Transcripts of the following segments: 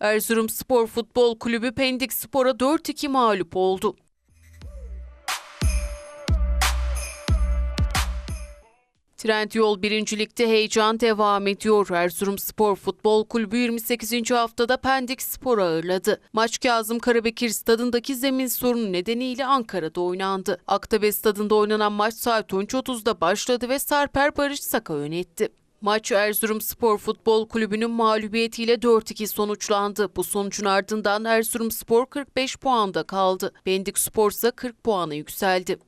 Erzurum Spor Futbol Kulübü Pendik Spor'a 4-2 mağlup oldu. Trendyol birincilikte heyecan devam ediyor. Erzurum Spor Futbol Kulübü 28. haftada Pendik Spor ağırladı. Maç Kazım Karabekir stadındaki zemin sorunu nedeniyle Ankara'da oynandı. Aktabe stadında oynanan maç saat 13.30'da başladı ve Sarper Barış Saka yönetti. Maç Erzurum Spor Futbol Kulübü'nün mağlubiyetiyle 4-2 sonuçlandı. Bu sonucun ardından Erzurum Spor 45 puanda kaldı. Pendik Spor ise 40 puana yükseldi.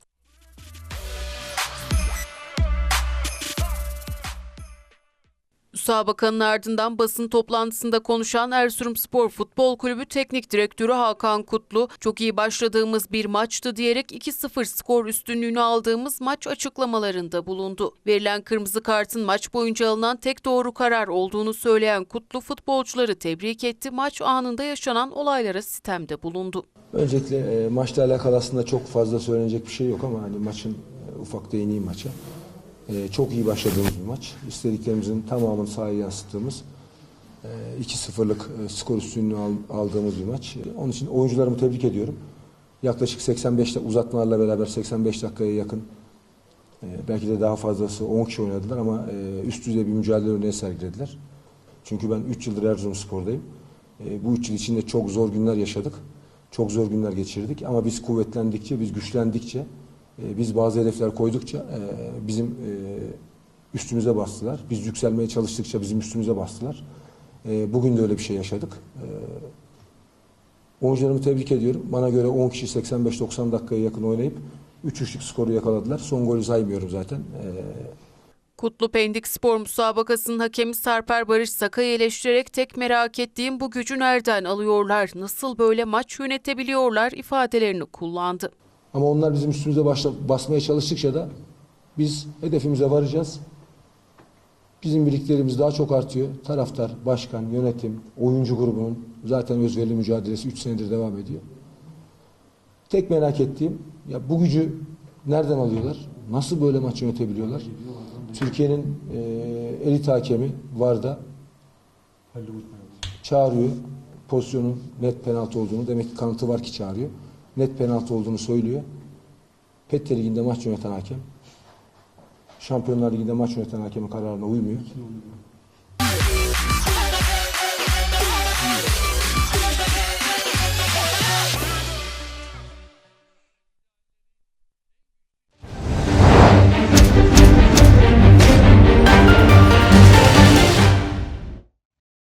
Müsabakanın ardından basın toplantısında konuşan Erzurum Spor Futbol Kulübü Teknik Direktörü Hakan Kutlu, çok iyi başladığımız bir maçtı diyerek 2-0 skor üstünlüğünü aldığımız maç açıklamalarında bulundu. Verilen kırmızı kartın maç boyunca alınan tek doğru karar olduğunu söyleyen Kutlu futbolcuları tebrik etti, maç anında yaşanan olaylara sitemde bulundu. Öncelikle e, maçla alakalı aslında çok fazla söylenecek bir şey yok ama hani maçın e, ufak değineyim maça. E, çok iyi başladığımız bir maç. İstediklerimizin tamamını sahaya yansıttığımız e, 2-0'lık e, skor üstünlüğü al- aldığımız bir maç. E, Onun için oyuncularımı tebrik ediyorum. Yaklaşık 85 dak- uzatmalarla beraber 85 dakikaya yakın e, belki de daha fazlası 10 kişi oynadılar ama e, üst düzey bir mücadele örneği sergilediler. Çünkü ben 3 yıldır Erzurumspor'dayım. E, bu 3 yıl içinde çok zor günler yaşadık. Çok zor günler geçirdik ama biz kuvvetlendikçe, biz güçlendikçe, e, biz bazı hedefler koydukça e, bizim e, üstümüze bastılar. Biz yükselmeye çalıştıkça bizim üstümüze bastılar. E, Bugün de öyle bir şey yaşadık. Oyuncularımı tebrik ediyorum. Bana göre 10 kişi 85-90 dakikaya yakın oynayıp 3-3'lük skoru yakaladılar. Son golü saymıyorum zaten. Kutlu Pendik Spor müsabakasının hakemi Sarper Barış Saka'yı eleştirerek tek merak ettiğim bu gücü nereden alıyorlar, nasıl böyle maç yönetebiliyorlar ifadelerini kullandı. Ama onlar bizim üstümüze başla, basmaya çalıştıkça da biz hedefimize varacağız. Bizim birliklerimiz daha çok artıyor. Taraftar, başkan, yönetim, oyuncu grubunun zaten özverili mücadelesi 3 senedir devam ediyor. Tek merak ettiğim ya bu gücü nereden alıyorlar? Nasıl böyle maç yönetebiliyorlar? Türkiye'nin e, elit hakemi VAR'da çağırıyor. Pozisyonun net penaltı olduğunu demek ki kanıtı var ki çağırıyor. Net penaltı olduğunu söylüyor. Petте Ligi'nde maç yöneten hakem Şampiyonlar Ligi'nde maç yöneten hakemin kararına uymuyor.